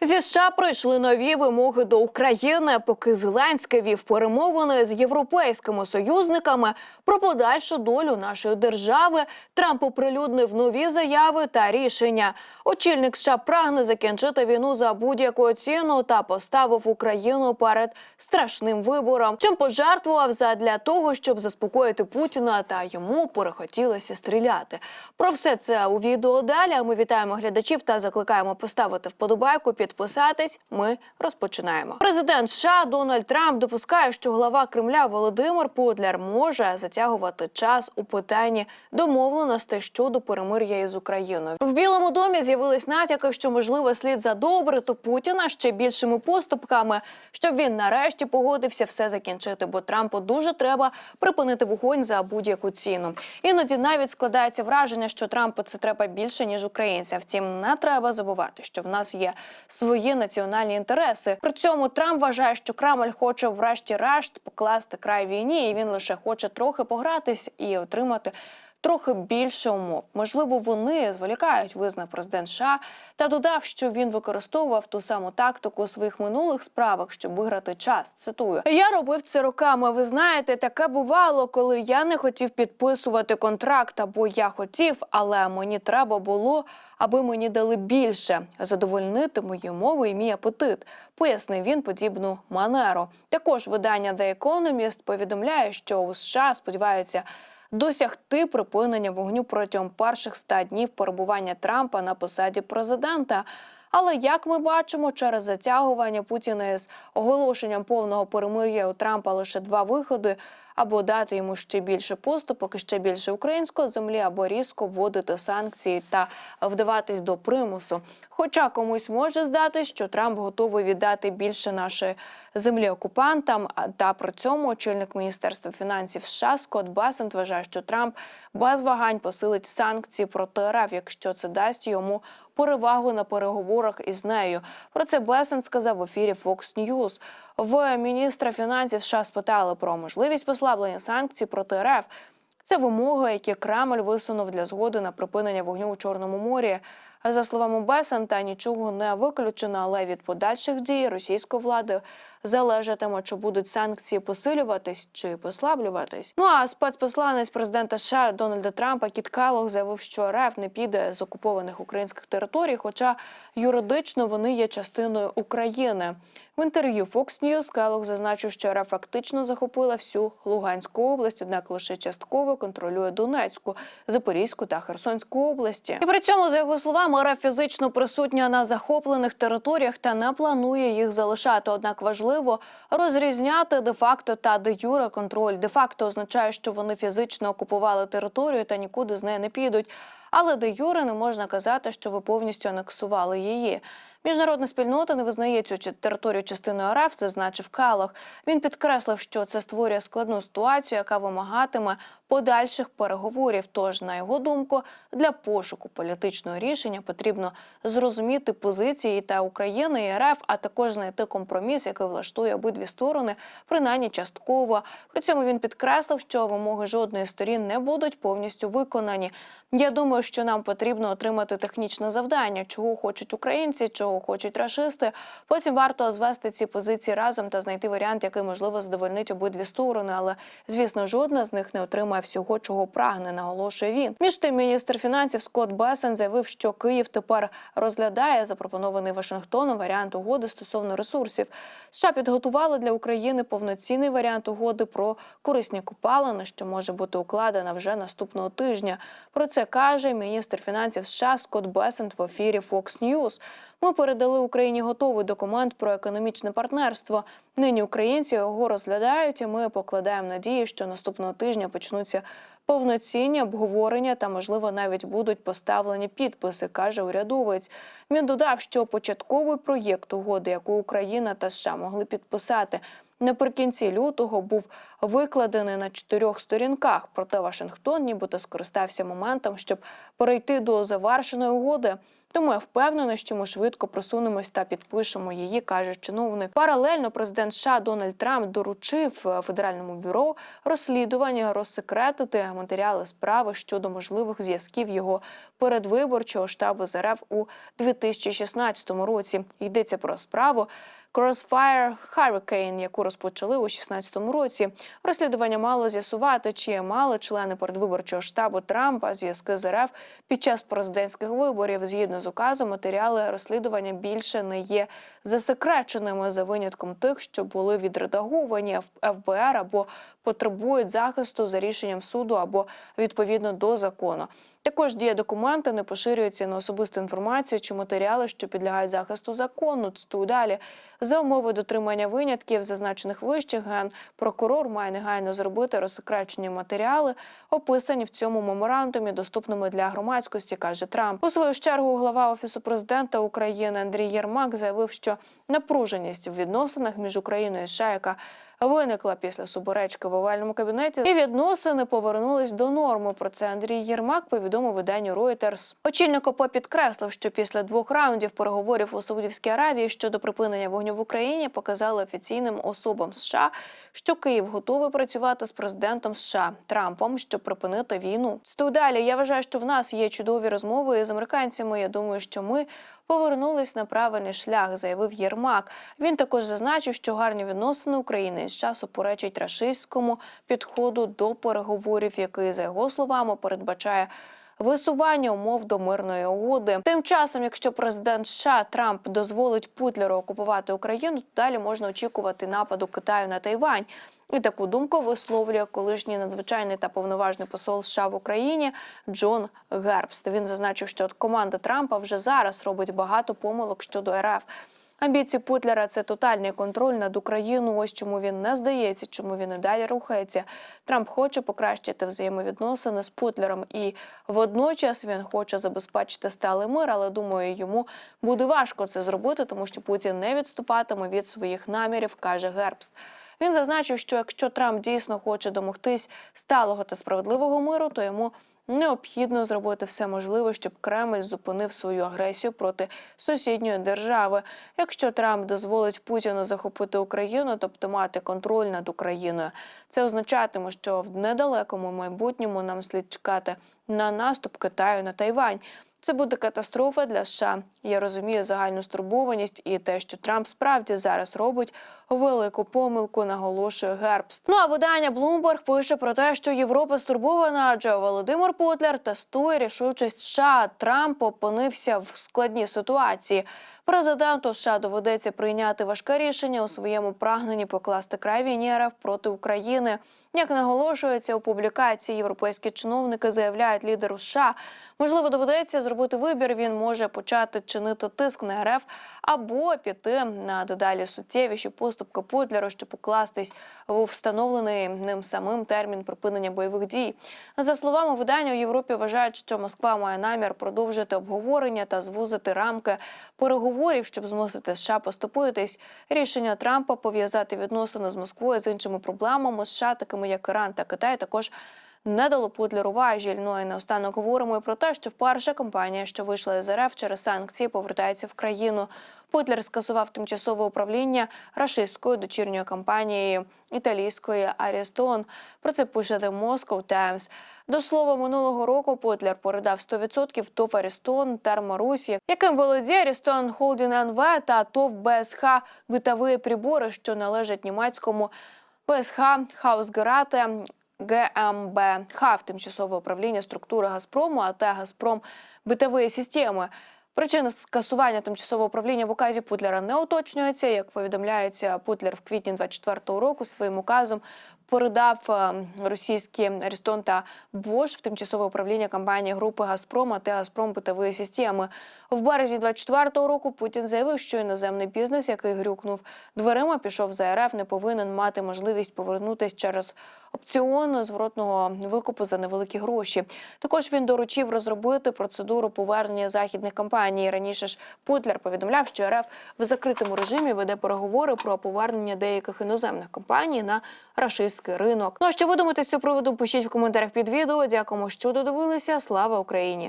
Зі США прийшли нові вимоги до України, поки Зеленський вів перемовини з європейськими союзниками про подальшу долю нашої держави. Трамп оприлюднив нові заяви та рішення. Очільник США прагне закінчити війну за будь-яку ціну та поставив Україну перед страшним вибором, чим пожертвував задля того, щоб заспокоїти Путіна та йому перехотілося стріляти. Про все це у відео далі. Ми вітаємо глядачів та закликаємо поставити вподобайку, підписатись. Ми розпочинаємо. Президент США Дональд Трамп допускає, що глава Кремля Володимир Путляр може затягувати час у питанні домовленостей щодо перемир'я із Україною. В Білому домі з'явились натяки, що можливо слід задобрити Путіна ще більшими поступками, щоб він нарешті погодився все закінчити. Бо Трампу дуже треба припинити вогонь за будь-яку ціну. Іноді навіть складається враження, що Трампу це треба більше ніж українцям. Втім, не треба забувати, що в нас є свої національні інтереси. При цьому Трамп вважає, що Кремль хоче врешті-решт покласти край війні, і він лише хоче трохи погратись і отримати. Трохи більше умов. Можливо, вони зволікають, визнав президент США та додав, що він використовував ту саму тактику у своїх минулих справах, щоб виграти час. Цитую: я робив це роками. Ви знаєте, таке бувало, коли я не хотів підписувати контракт, або я хотів, але мені треба було, аби мені дали більше задовольнити мої умови і мій апетит. Пояснив він подібну манеру. Також видання The Economist повідомляє, що у США сподіваються досягти припинення вогню протягом перших ста днів перебування Трампа на посаді президента. Але як ми бачимо, через затягування Путіна з оголошенням повного перемир'я у Трампа лише два виходи: або дати йому ще більше поступок ще більше української землі, або різко вводити санкції та вдаватись до примусу. Хоча комусь може здатись, що Трамп готовий віддати більше нашої землі окупантам. Та при цьому очільник міністерства фінансів США Скотт Басент вважає, що Трамп без вагань посилить санкції проти РФ, якщо це дасть йому перевагу на переговорах із нею. Про це Бесен сказав в ефірі Fox News. В міністра фінансів США спитали про можливість послаблення санкцій проти РФ. Це вимоги, які Кремль висунув для згоди на припинення вогню у Чорному морі. За словами Бесента, нічого не виключено, але від подальших дій російської влади залежатиме, чи будуть санкції посилюватись чи послаблюватись. Ну а спецпосланець президента США Дональда Трампа Кіт Келлог заявив, що РФ не піде з окупованих українських територій, хоча юридично вони є частиною України. В інтерв'ю Fox News Келлог зазначив, що РФ фактично захопила всю Луганську область, однак лише частково контролює Донецьку, Запорізьку та Херсонську області. І при цьому, за його словами, РФ фізично присутня на захоплених територіях та не планує їх залишати. Однак важливо розрізняти де-факто та де-юре контроль. Де-факто означає, що вони фізично окупували територію та нікуди з неї не підуть. Але де юре не можна казати, що ви повністю анексували її. Міжнародна спільнота не визнає цю територію частиною РФ, зазначив Калах. Він підкреслив, що це створює складну ситуацію, яка вимагатиме подальших переговорів. Тож, на його думку, для пошуку політичного рішення потрібно зрозуміти позиції та України і РФ, а також знайти компроміс, який влаштує обидві сторони, принаймні частково. При цьому він підкреслив, що вимоги жодної сторін не будуть повністю виконані. Я думаю, що нам потрібно отримати технічне завдання, чого хочуть українці, чого хочуть рашисти. Потім варто звести ці позиції разом та знайти варіант, який можливо задовольнить обидві сторони. Але звісно, жодна з них не отримає всього, чого прагне, наголошує він. Між тим, міністр фінансів Скотт Бесен заявив, що Київ тепер розглядає запропонований Вашингтоном варіант угоди стосовно ресурсів. США підготували для України повноцінний варіант угоди про корисні копалини, що може бути укладена вже наступного тижня. Про це каже міністр фінансів США Скотт Бесент в ефірі Fox News. Ми передали Україні готовий документ про економічне партнерство. Нині українці його розглядають, і ми покладаємо надії, що наступного тижня почнуться повноцінні обговорення та, можливо, навіть будуть поставлені підписи, каже урядовець. Він додав, що початковий проєкт угоди, яку Україна та США могли підписати. Наприкінці лютого був викладений на чотирьох сторінках. Проте Вашингтон нібито скористався моментом, щоб перейти до завершеної угоди. Тому я впевнена, що ми швидко просунемось та підпишемо її, каже чиновник. Паралельно президент США Дональд Трамп доручив е, федеральному бюро розслідування розсекретити матеріали справи щодо можливих зв'язків його передвиборчого штабу з РФ у 2016 році. Йдеться про справу. Crossfire Hurricane, яку розпочали у 2016 році. Розслідування мало з'ясувати, чи мали члени передвиборчого штабу Трампа зв'язки з РФ під час президентських виборів. Згідно з указом, матеріали розслідування більше не є засекреченими за винятком тих, що були відредаговані ФБР або потребують захисту за рішенням суду або відповідно до закону. Також дія документи не поширюється на особисту інформацію чи матеріали, що підлягають захисту закону. Цитую далі за умови дотримання винятків, зазначених вище, ген прокурор має негайно зробити розсекречені матеріали, описані в цьому меморандумі, доступними для громадськості, каже Трамп. У свою чергу глава офісу президента України Андрій Єрмак заявив, що напруженість в відносинах між Україною і США, яка виникла після суперечки в овальному кабінеті, і відносини повернулись до норми. Про це Андрій Єрмак повідомив виданню Reuters. Очільник ОП підкреслив, що після двох раундів переговорів у Саудівській Аравії щодо припинення вогню в Україні показали офіційним особам США, що Київ готовий працювати з президентом США Трампом, щоб припинити війну. Стою далі. Я вважаю, що в нас є чудові розмови з американцями. Я думаю, що ми повернулись на правильний шлях, заявив Єрмак. Він також зазначив, що гарні відносини України із часу поречить рашистському підходу до переговорів, який за його словами передбачає. Висування умов до мирної угоди. Тим часом, якщо президент США Трамп дозволить Путлеру окупувати Україну, то далі можна очікувати нападу Китаю на Тайвань. І таку думку висловлює колишній надзвичайний та повноважний посол США в Україні Джон Гербст. Він зазначив, що команда Трампа вже зараз робить багато помилок щодо РФ. Амбіції Путлера це тотальний контроль над Україною. Ось чому він не здається, чому він і далі рухається. Трамп хоче покращити взаємовідносини з Путлером, і водночас він хоче забезпечити сталий мир. Але думаю, йому буде важко це зробити, тому що Путін не відступатиме від своїх намірів, каже Гербст. Він зазначив, що якщо Трамп дійсно хоче домогтись сталого та справедливого миру, то йому необхідно зробити все можливе, щоб Кремль зупинив свою агресію проти сусідньої держави. Якщо Трамп дозволить Путіну захопити Україну, тобто мати контроль над Україною, це означатиме, що в недалекому майбутньому нам слід чекати на наступ Китаю на Тайвань. Це буде катастрофа для США. Я розумію загальну стурбованість і те, що Трамп справді зараз робить велику помилку, наголошує Гербст. Ну а видання Bloomberg пише про те, що Європа стурбована, адже Володимир Путлер тестує рішучість США. Трамп опинився в складній ситуації. Президенту США доведеться прийняти важке рішення у своєму прагненні покласти край війні РФ проти України. Як наголошується у публікації, європейські чиновники заявляють лідеру США, можливо, доведеться зробити вибір. Він може почати чинити тиск на РФ або піти на дедалі суттєвіші поступки Путлеру, щоб укластись у встановлений ним самим термін припинення бойових дій. За словами видання, у Європі вважають, що Москва має намір продовжити обговорення та звузити рамки переговорів, щоб змусити США поступитись. Рішення Трампа пов'язати відносини з Москвою з іншими проблемами США, такими як Іран та Китай, також. Не дало Путлеру важіль. Ну і наостанок говоримо і про те, що вперше компанія, що вийшла з РФ через санкції, повертається в країну. Путлер скасував тимчасове управління рашистською дочірньою компанією італійської Арістон. Про це пише The Moscow Times. До слова, минулого року Путлер передав 100% ТОВ Арістон Терморусі, яким володіє Арістон Холдін НВ та ТОВ БСХ битові прибори, що належать німецькому ПСХ Хаусгерате ГМБХ в тимчасове управління структури Газпрому, а та Газпром битової системи. Причина скасування тимчасового управління в указі Путлера не уточнюється. Як повідомляється, Путлер в квітні 24-го року своїм указом передав е, російські Арістон та Бош в тимчасове управління компанії групи Газпром та Газпром битової системи. В березні 24-го року Путін заявив, що іноземний бізнес, який грюкнув дверима, пішов за РФ, не повинен мати можливість повернутися через опціон зворотного викупу за невеликі гроші. Також він доручив розробити процедуру повернення західних компаній. Раніше ж Путлер повідомляв, що РФ в закритому режимі веде переговори про повернення деяких іноземних компаній на рашистський ринок. Ну а що ви думаєте з цього приводу? Пишіть в коментарях під відео. Дякуємо, що додивилися. Слава Україні!